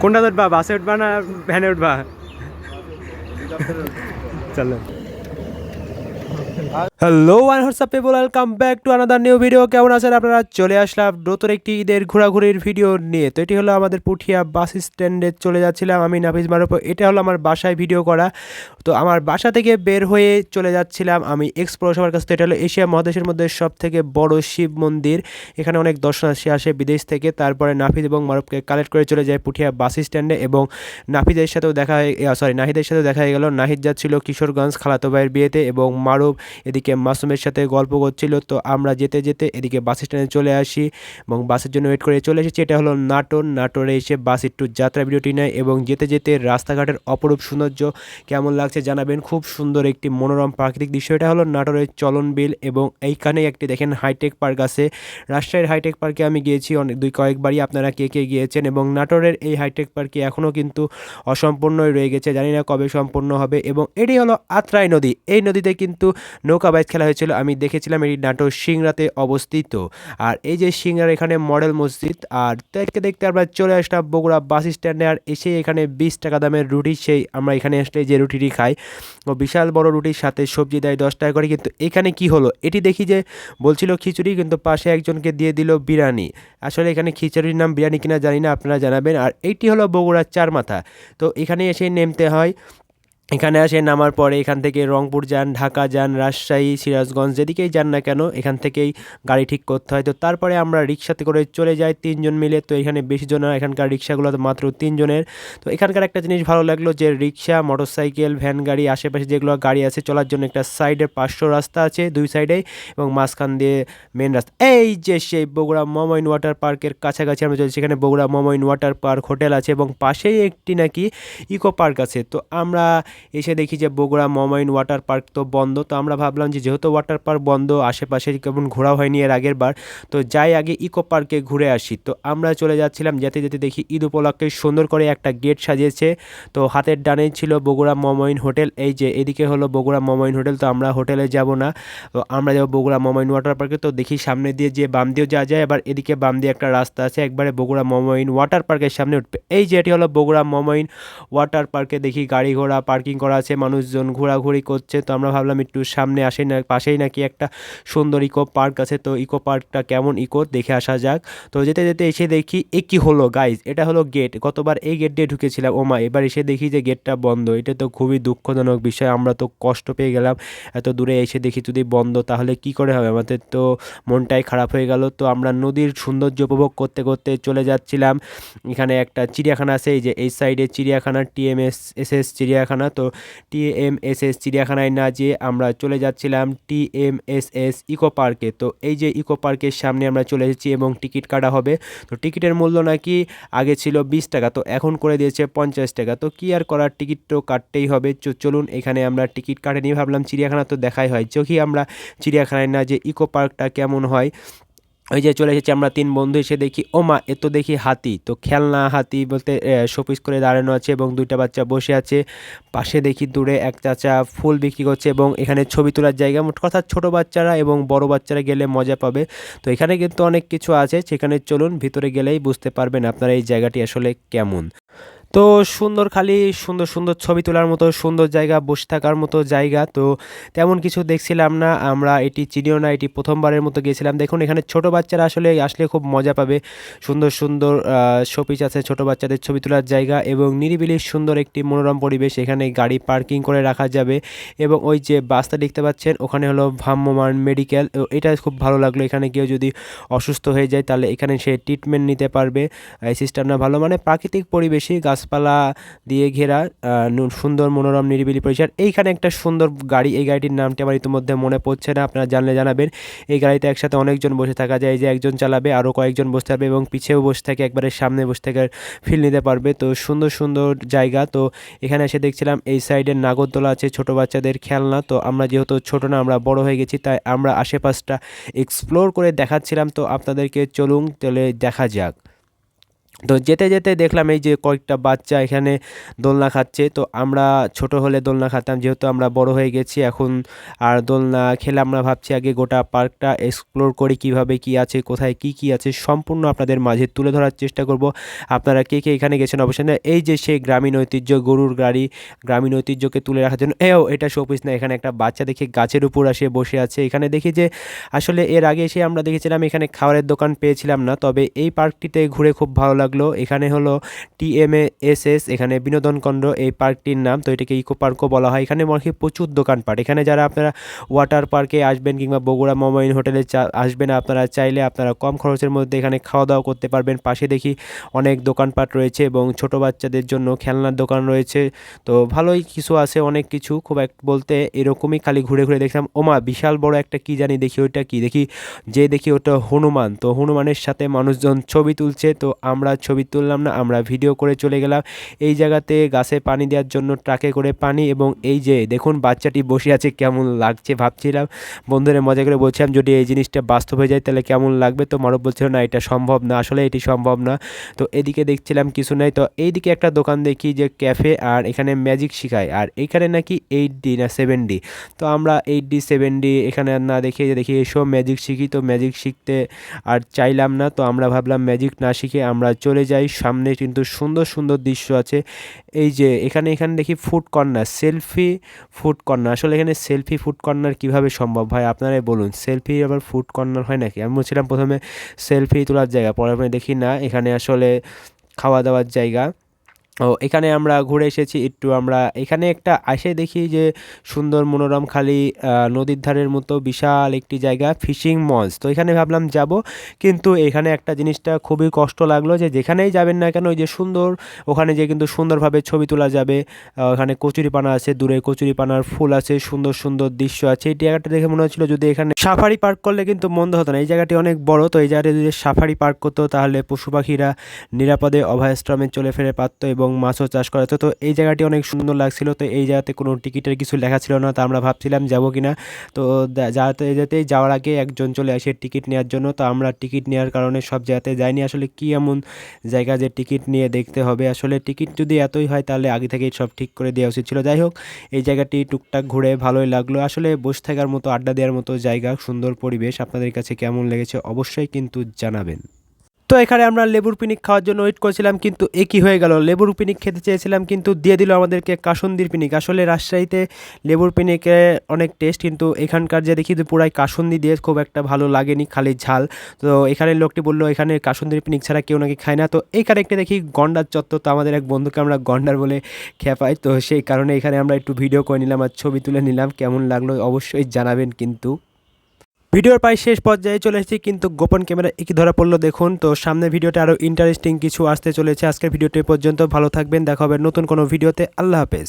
কোনটা উঠবা বাসে উঠবা না ভ্যানে উঠবা? চলো। Hello one WhatsApp people welcome back to another new video কেমন আছেন আপনারা? চলে আসলাম নতুন একটি ঈদের ঘোরাঘুরির ভিডিও নিয়ে। তো এটি হলো আমাদের পুঠিয়া বাস স্ট্যান্ডে চলে যাচ্ছিলাম আমি নাফিজ মারুফ। এটা হলো আমার বাসায় ভিডিও করা। তো আমার বাসা থেকে বের হয়ে চলে যাচ্ছিলাম আমি এক্স পৌরসভার কাছে তো এটা হলো এশিয়া মহাদেশের মধ্যে সব থেকে বড় শিব মন্দির। এখানে অনেক দর্শনার্থী আসে বিদেশ থেকে। তারপরে নাফিদ এবং মারুফকে কালেক্ট করে চলে যায় পুঠিয়া বাস স্ট্যান্ডে এবং নাফিদের সাথেও দেখা হয়ে সরি নাহিদের সাথেও দেখা হয়ে গেল। নাহিদ যাচ্ছিল কিশোরগঞ্জ খালাতো ভাইয়ের বিয়েতে এবং মারুফ এদিকে মাসুমের সাথে গল্প করছিল, তো আমরা যেতে যেতে এদিকে বাস স্ট্যান্ডে চলে আসি এবং বাসের জন্য ওয়েট করে চলে এসেছি। এটা হলো নাটোর। নাটোরে এসে বাস একটু যাত্রা ভিডিওটি নেয় এবং যেতে যেতে রাস্তাঘাটের অপরূপ সৌন্দর্য কেমন লাগছে জানাবেন। খুব সুন্দর একটি মনোরম প্রাকৃতিক দৃশ্য। এটা হলো নাটোরের চলন বিল এবং এইখানে একটি দেখেন হাইটেক পার্ক আছে। রাজশাহীর হাইটেক পার্কে আমি গিয়েছি অনেক, দুই কয়েকবারই আপনারা কে কে গিয়েছেন এবং নাটোরের এই হাইটেক পার্কে এখনও কিন্তু অসম্পূর্ণই রয়ে গেছে। জানি না কবে সম্পূর্ণ হবে এবং এটি হলো আত্রাই নদী। এই নদীতে কিন্তু নৌকা বাইচ খেলা হয়েছিল। আমি দেখেছিলাম এটি নাটোর সিংড়াতে অবস্থিত। আর এই যে সিংড়ার এখানে মডেল মসজিদ, আর দেখতে দেখতে আমরা চলে আসলাম বগুড়া বাস স্ট্যান্ডে। আর এসে এখানে বিশ টাকা দামের রুটি, সেই আমরা এখানে আসলে যে রুটিটি খাই, ও বিশাল বড় রুটির সাথে সবজি দেয় দশ টাকা করে। কিন্তু এখানে কি হলো? এটি দেখি যে বলছিল খিচুড়ি, কিন্তু পাশে একজনকে দিয়ে দিল বিরিয়ানি। আসলে এখানে খিচুড়ির নাম বিরিয়ানি কিনা জানি না, আপনারা জানাবেন। আর এইটি হলো বগুড়ার চার মাথা তো এখানে এসে নেমতে হয়। এখানে আসে নামার পরে এখান থেকে রংপুর যান, ঢাকা যান, রাজশাহী, সিরাজগঞ্জ, যেদিকেই যান না কেন, এখান থেকেই গাড়ি ঠিক করতে হয়। তো তারপরে আমরা রিক্সাতে করে চলে যাই তিনজন মিলে। তো এখানে বেশি জন এখানকার রিক্সাগুলো তো মাত্র তিনজনের। তো এখানকার একটা জিনিস ভালো লাগল যে রিক্সা, মোটরসাইকেল, ভ্যান গাড়ি, আশেপাশে যেগুলো গাড়ি আছে, চলার জন্য একটা সাইডে পাঁচশো রাস্তা আছে দুই সাইডেই এবং মাঝখান দিয়ে মেন রাস্তা। এই যে সেই বগুড়া মমইন ওয়াটার পার্কের কাছাকাছি আমরা চলছি এখানে Bogura Momo Inn water park hotel আছে এবং পাশেই একটি নাকি ইকো পার্ক আছে। তো আমরা এসে দেখি যে বগুড়া মমাইন ওয়াটার পার্ক তো বন্ধ। তো আমরা ভাবলাম যে যেহেতু ওয়াটার পার্ক বন্ধ, আশেপাশে কেমন ঘোরা হয়নি এর আগের বার, তো যাই আগে ইকো পার্কে ঘুরে আসি। তো আমরা চলে যাচ্ছিলাম যেতে যেতে দেখি ঈদ উপলক্ষে সুন্দর করে একটা গেট সাজিয়েছে। তো হাতের ডানেই ছিল বগুড়া মমাইন হোটেল। এই যে এদিকে হলো বগুড়া মমাইন হোটেল, তো আমরা হোটেলে যাব না। তো আমরা যাব বগুড়া মমাইন ওয়াটার পার্কে। তো দেখি সামনে দিয়ে যে বাম দিয়েও যাওয়া যায় এবার এদিকে বাম দিয়ে একটা রাস্তা আছে। একবারে বগুড়া মমাইন ওয়াটার পার্কের সামনে উঠবে। এই যে এটি হলো বগুড়া মমইন ওয়াটার পার্কে দেখি গাড়ি ঘোড়া, পার্কিং করা আছে, মানুষজন ঘোরাঘুরি করছে। তো আমরা ভাবলাম একটু সামনে আসে না, পাশেই নাকি একটা সুন্দর ইকো পার্ক আছে। তো ইকো পার্কটা কেমন ইকো দেখে আসা যাক। তো যেতে যেতে এসে দেখি এ কী হলো গাইজ এটা হলো গেট গতবার এই গেট দিয়ে ঢুকেছিলাম ওমা এবার এসে দেখি যে গেটটা বন্ধ। এটা তো খুবই দুঃখজনক বিষয়, আমরা তো কষ্ট পেয়ে গেলাম। এত দূরে এসে দেখি যদি বন্ধ, তাহলে কি করে হবে? আমাদের তো মনটাই খারাপ হয়ে গেল। তো আমরা নদীর সৌন্দর্য উপভোগ করতে করতে চলে যাচ্ছিলাম। এখানে একটা চিড়িয়াখানা আছে, এই যে এই সাইডে চিড়িয়াখানা টিএমএস এস এস চিড়িয়াখানা। তো টিএমএসএস চিড়িয়াখানায় না যেয়ে আমরা চলে যাচ্ছিলাম টিএমএসএস ইকো পার্কে। তো এই যে ইকো পার্কের সামনে আমরা চলে এসেছি এবং টিকিট কাটা হবে। তো টিকিটের মূল্য নাকি আগে ছিল বিশ টাকা, তো এখন করে দিয়েছে পঞ্চাশ টাকা। তো কি আর করার, টিকিট তো কাটতেই হবে। চলুন এখানে আমরা টিকিট কাটে নিয়ে ভাবলাম চিড়িয়াখানা তো দেখাই হয়। চোখি আমরা চিড়িয়াখানায় না যে ইকো পার্কটা কেমন হয়। ওই যে চলে এসেছি আমরা তিন বন্ধু, এসে দেখি, ও মা, এ তো দেখি হাতি। তো খেলনা, হাতি বলতে শোপিস করে দাঁড়ানো আছে এবং দুইটা বাচ্চা বসে আছে। পাশে দেখি দূরে এক চাচা ফুল বিক্রি করছে এবং এখানে ছবি তোলার জায়গা। মোট কথা ছোটো বাচ্চারা এবং বড় বাচ্চারা গেলে মজা পাবে। তো এখানে কিন্তু অনেক কিছু আছে, সেখানে চলুন, ভিতরে গেলেই বুঝতে পারবেন আপনারা এই জায়গাটি আসলে কেমন। তো সুন্দর খালি, সুন্দর সুন্দর ছবি তোলার মতো, সুন্দর জায়গা, বসে থাকার মতো জায়গা। তো তেমন কিছু দেখছিলাম না, আমরা এটি চিনিও না, এটি প্রথমবারের মতো গিয়েছিলাম দেখুন, এখানে ছোট বাচ্চারা আসলে আসলে খুব মজা পাবে। সুন্দর সুন্দর শোপিস আছে ছোট বাচ্চাদের ছবি তোলার জায়গা এবং নিরিবিলি সুন্দর একটি মনোরম পরিবেশ। এখানে গাড়ি পার্কিং করে রাখা যাবে এবং ওই যে বাসটা দেখতে পাচ্ছেন, ওখানে হলো ভ্রাম্যমান মেডিকেল। এটা খুব ভালো লাগল। এখানে কেউ যদি অসুস্থ হয়ে যায়, তাহলে এখানে সে ট্রিটমেন্ট নিতে পারবে। এই সিস্টেমটা ভালো। মানে প্রাকৃতিক পরিবেশে গাছপালা দিয়ে ঘেরা সুন্দর মনোরম নিরিবিলি পরিসর এইখানে একটা সুন্দর গাড়ি, এই গাড়িটির নামটি আমার ইতিমধ্যে মনে পড়ছে না, আপনারা জানলে জানাবেন। এই গাড়িতে একসাথে অনেকজন বসে থাকা যায় যে একজন চালাবে আরও কয়েকজন বসতে পারবে এবং পিছেও বসে থাকে একবারে সামনে বসে থেকে ফিল নিতে পারবে। তো সুন্দর সুন্দর জায়গা। তো এখানে এসে দেখছিলাম এই সাইডে নাগরদোলা আছে, ছোট বাচ্চাদের খেলনা। তো আমরা যেহেতু ছোট না, আমরা বড় হয়ে গেছি, তাই আমরা আশেপাশটা এক্সপ্লোর করে দেখাচ্ছিলাম। তো আপনাদেরকে চলুন, তাহলে দেখা যাক। তো যেতে যেতে দেখলাম এই যে কয়েকটা বাচ্চা এখানে দোলনা খাচ্ছে। তো আমরা ছোট হলে দোলনা খাতাম, যেহেতু আমরা বড় হয়ে গেছি, এখন আর দোলনা খেলে আমরা ভাবছি আগে গোটা পার্কটা এক্সপ্লোর করি কীভাবে কি আছে, কোথায় কি কি আছে, সম্পূর্ণ আপনাদের মাঝে তুলে ধরার চেষ্টা করব। আপনারা কে কে এখানে গেছেন অবশ্যই না এই যে সেই গ্রামীণ ঐতিহ্য, গরুর গাড়ি, গ্রামীণ ঐতিহ্যকে তুলে রাখার জন্য, এও এটা শোপিস না, এখানে একটা বাচ্চা দেখি গাছের উপর আসে, বসে আছে। এখানে দেখি যে আসলে এর আগে এসে আমরা দেখেছিলাম এখানে খাবারের দোকান পেয়েছিলাম না, তবে এই পার্কটিতে ঘুরে খুব ভালো লাগল। এখানে হলো টিএমএএসএস এখানে বিনোদন কেন্দ্র, এই পার্কটির নাম তো এটাকে ইকো পার্কও বলা হয়। এখানে মনে প্রচুর দোকানপাট। এখানে যারা আপনারা ওয়াটার পার্কে আসবেন কিংবা বগুড়া মোমাইন হোটেলে আসবেন আপনারা চাইলে আপনারা কম খরচের মধ্যে এখানে খাওয়া দাওয়া করতে পারবেন। পাশে দেখি অনেক দোকানপাট রয়েছে এবং ছোট বাচ্চাদের জন্য খেলনার দোকান রয়েছে। তো ভালোই কিছু আছে, অনেক কিছু। খুব এক, বলতে এরকমই খালি ঘুরে ঘুরে দেখলাম, ওমা, বিশাল বড় একটা কি জানি দেখি ওইটা কি? দেখি যে দেখি ওটা হনুমান। তো হনুমানের সাথে মানুষজন ছবি তুলছে। তো আমরা ছবি তুললাম না, আমরা ভিডিও করে চলে গেলাম। এই জায়গাতে গাছে পানি দেওয়ার জন্য ট্রাকে করে পানি এবং এই যে দেখুন বাচ্চাটি বসে আছে, কেমন লাগছে ভাবছিলাম। বন্ধুরা মজা করে বলছিলাম, যদি এই জিনিসটা বাস্তব হয়ে যায় তাহলে কেমন লাগবে? তো মারব বলছিল, না, এটা সম্ভব না, আসলে এটি সম্ভব না। তো এদিকে দেখছিলাম কিছু নাই। তো এইদিকে একটা দোকান দেখি যে ক্যাফে আর এখানে ম্যাজিক শেখায়। আর এখানে নাকি এইট ডি না সেভেন ডি তো আমরা এইট ডি সেভেন ডি এখানে না দেখে দেখি এসব ম্যাজিক শিখি। তো ম্যাজিক শিখতে আর চাইলাম না। তো আমরা ভাবলাম ম্যাজিক না শিখে আমরা চলে যাই। সামনে কিন্তু সুন্দর সুন্দর দৃশ্য আছে। এই যে এখানে এখানে দেখি food corner selfie food corner আসলে এখানে সেলফি ফুড কর্নার কীভাবে সম্ভব হয় আপনারাই বলুন সেলফি আবার ফুড কর্নার হয় নাকি? আমি বলছিলাম প্রথমে সেলফি তোলার জায়গা, পরে দেখি না। এখানে আসলে খাওয়া দাওয়ার জায়গা। ও এখানে আমরা ঘুরে এসেছি, একটু আমরা এখানে একটা আসে দেখি যে সুন্দর মনোরম খালি নদীর ধারের মতো বিশাল একটি জায়গা, ফিশিং মলস। তো এখানে ভাবলাম যাব, কিন্তু এখানে একটা জিনিসটা খুবই কষ্ট লাগল যে যেখানেই যাবেন না কেন, ওই যে সুন্দর, ওখানে যে কিন্তু সুন্দরভাবে ছবি তোলা যাবে ওখানে কচুরিপানা আছে, দূরে কচুরিপানার ফুল আছে, সুন্দর সুন্দর দৃশ্য আছে, এই জায়গাটা দেখে মনে হচ্ছিল যদি এখানে সাফারি পার্ক করলে কিন্তু মন্দ হতো না, এই জায়গাটি অনেক বড়, তো এই জায়গাটি যদি সাফারি পার্ক করতো তাহলে পশু পাখিরা নিরাপদে অভয়াশ্রমে চলে ফেরে পারতো এবং মাছও চাষ করা যেত তো এই জায়গাটি অনেক সুন্দর লাগছিল। তো এই জায়গাতে কোনো টিকিটের কিছু লেখা ছিল না, তো আমরা ভাবছিলাম যাব কি না তো যাতে যেতেই যাওয়ার আগে একজন চলে আসে টিকিট নেওয়ার জন্য। তো আমরা টিকিট নেওয়ার কারণে সব জায়গাতে যাইনি। আসলে কি এমন জায়গা যে টিকিট নিয়ে দেখতে হবে? আসলে টিকিট যদি এতই হয়, তাহলে আগে থেকেই সব ঠিক করে দেওয়া উচিত ছিল। যাই হোক, এই জায়গাটি টুকটাক ঘুরে ভালোই লাগল। আসলে বসে থাকার মতো, আড্ডা দেওয়ার মতো জায়গা, সুন্দর পরিবেশ। আপনাদের কাছে কেমন লেগেছে অবশ্যই কিন্তু জানাবেন। তো এখানে আমরা লেবুর পিনিক খাওয়ার জন্য ওয়েট করছিলাম, কিন্তু একই হয়ে গেল? লেবুর পিনিক খেতে চেয়েছিলাম, কিন্তু দিয়ে দিল আমাদেরকে কাসন্দির পিনিক। আসলে রাজশাহীতে লেবুর পিনিকে অনেক টেস্ট কিন্তু এখানকার যে দেখি যে পুরাই কাসন্দি দিয়ে খুব একটা ভালো লাগেনি, খালি ঝাল। তো এখানে লোকটি বলল, এখানে কাসন্দির পিনিক ছাড়া কেউ নাকি খায় না। তো এখানে একটা দেখি গন্ডার চত্বর, তো আমাদের এক বন্ধুকে আমরা গন্ডার বলে খেপাই। তো সেই কারণে এখানে আমরা একটু ভিডিও করে নিলাম আর ছবি তুলে নিলাম, কেমন লাগল অবশ্যই জানাবেন কিন্তু। ভিডিওর প্রায় শেষ পর্যায়ে চলে এসেছি, কিন্তু গোপন ক্যামেরা একই ধরা পড়ল, দেখুন। তো সামনে ভিডিওটা আরও ইন্টারেস্টিং কিছু আসতে চলেছে। আজকের ভিডিওটি পর্যন্ত, ভালো থাকবেন, দেখা হবে নতুন কোনো ভিডিওতে। আল্লাহ হাফেজ।